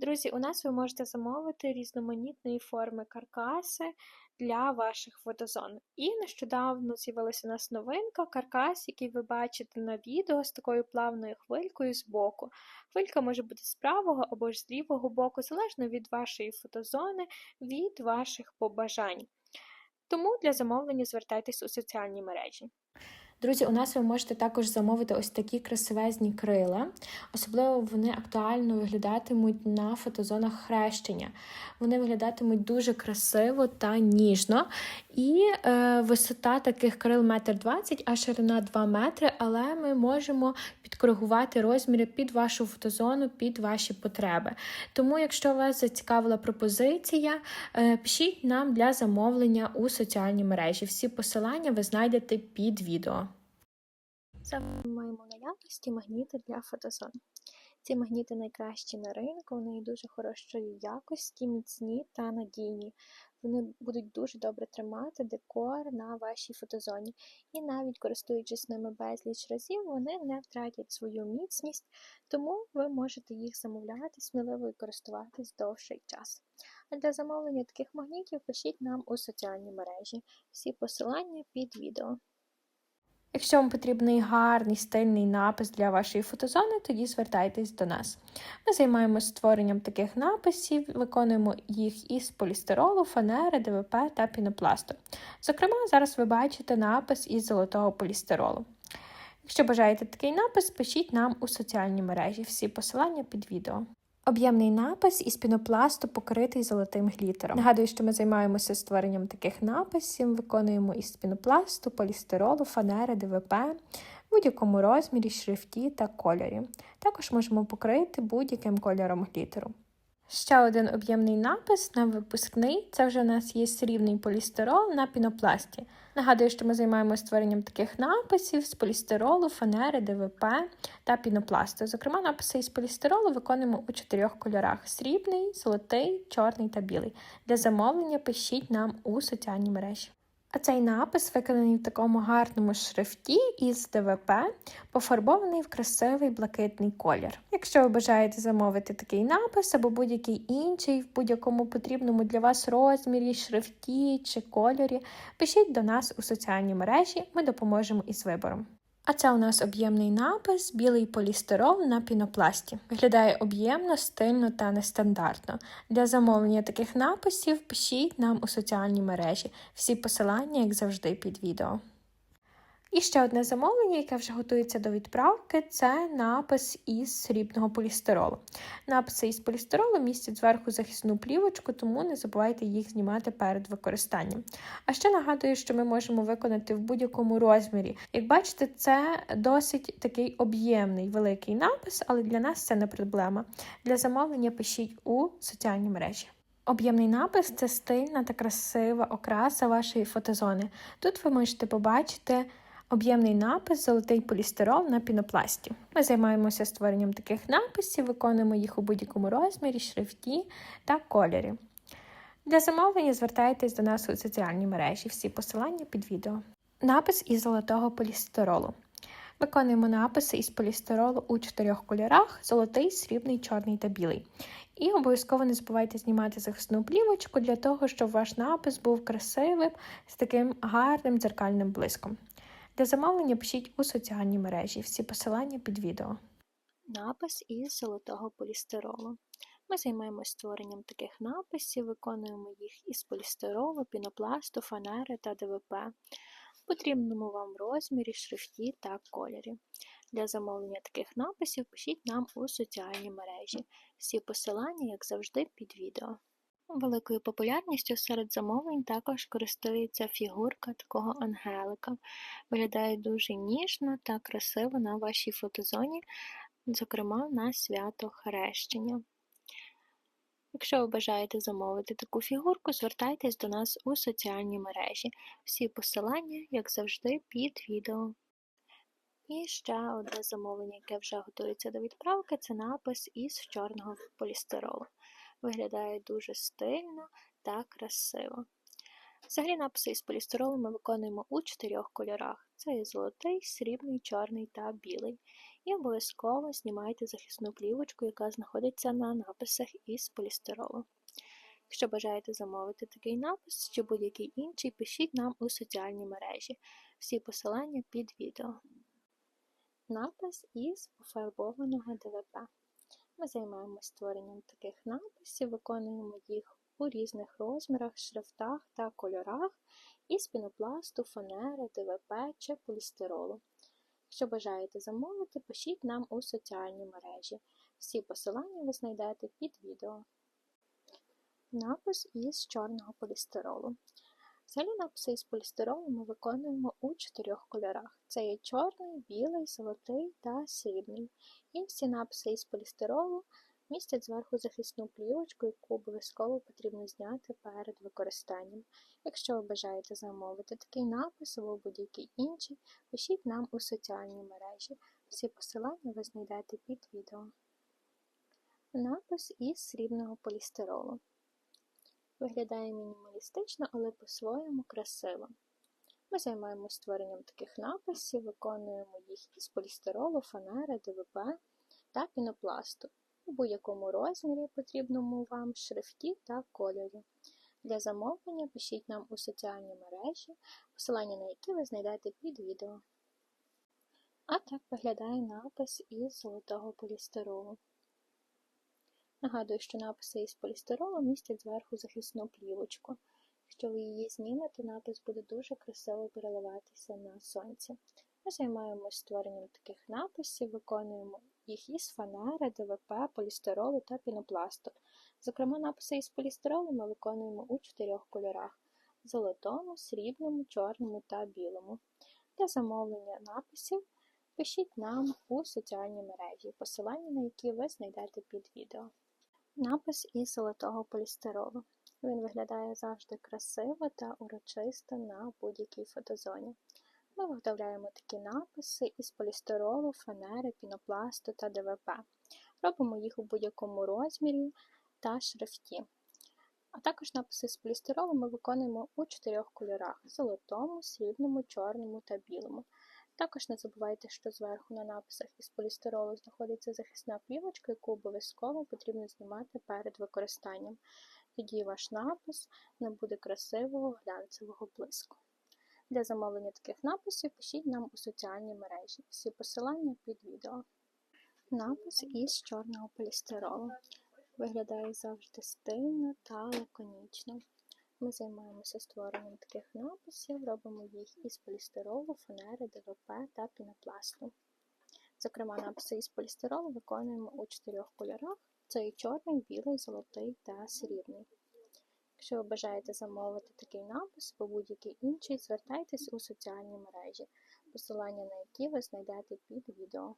Друзі, у нас ви можете замовити різноманітної форми каркаси для ваших фотозон. І нещодавно з'явилася у нас новинка каркас, який ви бачите на відео з такою плавною хвилькою з боку. Хвилька може бути з правого або ж з лівого боку, залежно від вашої фотозони, від ваших побажань. Тому для замовлення звертайтесь у соціальні мережі. Друзі, у нас ви можете також замовити ось такі красивезні крила. Особливо вони актуально виглядатимуть на фотозонах хрещення. Вони виглядатимуть дуже красиво та ніжно. І е, висота таких крил 1,20 м, а ширина 2 метри, але ми можемо підкоригувати розміри під вашу фотозону, під ваші потреби. Тому, якщо вас зацікавила пропозиція, е, пишіть нам для замовлення у соціальній мережі. Всі посилання ви знайдете під відео. Це ми маємо наявності магніти для фотозон. Ці магніти найкращі на ринку, вони дуже хорошої якості, міцні та надійні. Вони будуть дуже добре тримати декор на вашій фотозоні. І навіть користуючись ними безліч разів, вони не втратять свою міцність, тому ви можете їх замовляти сміливо і користуватись довший час. А для замовлення таких магнітів пишіть нам у соціальні мережі. Всі посилання під відео. Якщо вам потрібний гарний стильний напис для вашої фотозони, тоді звертайтесь до нас. Ми займаємося створенням таких написів, виконуємо їх із полістиролу, фанери, ДВП та пінопласту. Зокрема, зараз ви бачите напис із золотого полістиролу. Якщо бажаєте такий напис, пишіть нам у соціальні мережі. Всі посилання під відео. Об'ємний напис із пінопласту покритий золотим глітером. Нагадую, що ми займаємося створенням таких написів, виконуємо із пінопласту, полістиролу, фанери, ДВП в будь-якому розмірі, шрифті та кольорі. Також можемо покрити будь-яким кольором глітеру. Ще один об'ємний напис на випускний це вже у нас є срібний полістирол на пінопласті. Нагадую, що ми займаємося створенням таких написів з полістиролу, фанери, ДВП та пінопласту. Зокрема, написи із полістиролу виконуємо у чотирьох кольорах: срібний, золотий, чорний та білий. Для замовлення пишіть нам у соціальній мережі. А цей напис виконаний в такому гарному шрифті із ДВП, пофарбований в красивий блакитний колір. Якщо ви бажаєте замовити такий напис або будь-який інший, в будь-якому потрібному для вас розмірі, шрифті чи кольорі, пишіть до нас у соціальні мережі, ми допоможемо із вибором. А це у нас об'ємний напис, білий полістирол на пінопласті. Виглядає об'ємно, стильно та нестандартно. Для замовлення таких написів пишіть нам у соціальні мережі. Всі посилання, як завжди, під відео. І ще одне замовлення, яке вже готується до відправки, це напис із срібного полістиролу. Написи із полістиролу містять зверху захисну плівочку, тому не забувайте їх знімати перед використанням. А ще нагадую, що ми можемо виконати в будь-якому розмірі. Як бачите, це досить такий об'ємний великий напис, але для нас це не проблема. Для замовлення пишіть у соціальні мережі. Об'ємний напис це стильна та красива окраса вашої фотозони. Тут ви можете побачити. Об'ємний напис Золотий полістирол на пінопласті. Ми займаємося створенням таких написів, виконуємо їх у будь-якому розмірі, шрифті та кольорі. Для замовлення звертайтесь до нас у соціальні мережі, всі посилання під відео. Напис із золотого полістиролу. Виконуємо написи із полістиролу у чотирьох кольорах: золотий, срібний, чорний та білий. І обов'язково не забувайте знімати захисну плівочку для того, щоб ваш напис був красивим з таким гарним дзеркальним блиском. Для замовлення пишіть у соціальній мережі. Всі посилання під відео. Напис із золотого полістиролу. Ми займаємося створенням таких написів, виконуємо їх із полістиролу, пінопласту, фанери та ДВП потрібному вам розмірі, шрифті та кольорі. Для замовлення таких написів пишіть нам у соціальній мережі. Всі посилання, як завжди, під відео. Великою популярністю серед замовлень також користується фігурка такого ангелика. Виглядає дуже ніжно та красиво на вашій фотозоні, зокрема на свято хрещення. Якщо ви бажаєте замовити таку фігурку, звертайтесь до нас у соціальні мережі. Всі посилання, як завжди, під відео. І ще одне замовлення, яке вже готується до відправки, це напис із чорного полістиролу виглядає дуже стильно та красиво. Взагалі написи із полістиролу ми виконуємо у чотирьох кольорах: це є золотий, срібний, чорний та білий. І обов'язково знімайте захисну плівочку, яка знаходиться на написах із полістиролу. Якщо бажаєте замовити такий напис чи будь-який інший, пишіть нам у соціальні мережі. Всі посилання під відео. Напис із пофарбованого ДВП. Ми займаємося створенням таких написів, виконуємо їх у різних розмірах, шрифтах та кольорах із пінопласту, фанери, ДВП чи полістиролу. Якщо бажаєте замовити, пишіть нам у соціальні мережі. Всі посилання ви знайдете під відео. Напис із чорного полістиролу. Взагалі написи із полістиролу ми виконуємо у чотирьох кольорах: це є чорний, білий, золотий та срібний. І всі написи із полістиролу містять зверху захисну плівочку, яку обов'язково потрібно зняти перед використанням. Якщо ви бажаєте замовити такий напис або будь-який інший, пишіть нам у соціальні мережі. Всі посилання ви знайдете під відео. Напис із срібного полістиролу. Виглядає мінімалістично, але по-своєму красиво. Ми займаємося створенням таких написів, виконуємо їх із полістиролу, фанери, ДВП та пінопласту у будь-якому розмірі, потрібному вам шрифті та кольорі. Для замовлення пишіть нам у соціальні мережі, посилання на які ви знайдете під відео. А так виглядає напис із золотого полістиролу. Нагадую, що написи із полістиролу містять зверху захисну плівочку. Якщо ви її знімете, напис буде дуже красиво переливатися на сонці. Ми займаємося створенням таких написів, виконуємо їх із фанери, ДВП, полістиролу та пінопласту. Зокрема, написи із полістиролу ми виконуємо у чотирьох кольорах золотому, срібному, чорному та білому. Для замовлення написів пишіть нам у соціальні мережі, посилання на які ви знайдете під відео. Напис із золотого полістиролу. Він виглядає завжди красиво та урочисто на будь-якій фотозоні. Ми виготовляємо такі написи із полістиролу, фанери, пінопласту та ДВП. Робимо їх у будь-якому розмірі та шрифті. А також написи з полістиролу ми виконуємо у чотирьох кольорах золотому, срібному, чорному та білому. Також не забувайте, що зверху на написах із полістиролу знаходиться захисна плівочка, яку обов'язково потрібно знімати перед використанням. Тоді ваш напис не буде красивого глянцевого блиску. Для замовлення таких написів пишіть нам у соціальні мережі. Всі посилання під відео. Напис із чорного полістиролу. Виглядає завжди стильно та лаконічно. Ми займаємося створенням таких написів, робимо їх із полістиролу, фанери, ДВП та пінопласту. Зокрема, написи із полістиролу виконуємо у чотирьох кольорах: це і чорний, білий, золотий та срібний. Якщо ви бажаєте замовити такий напис або будь-який інший, звертайтесь у соціальні мережі, посилання на які ви знайдете під відео.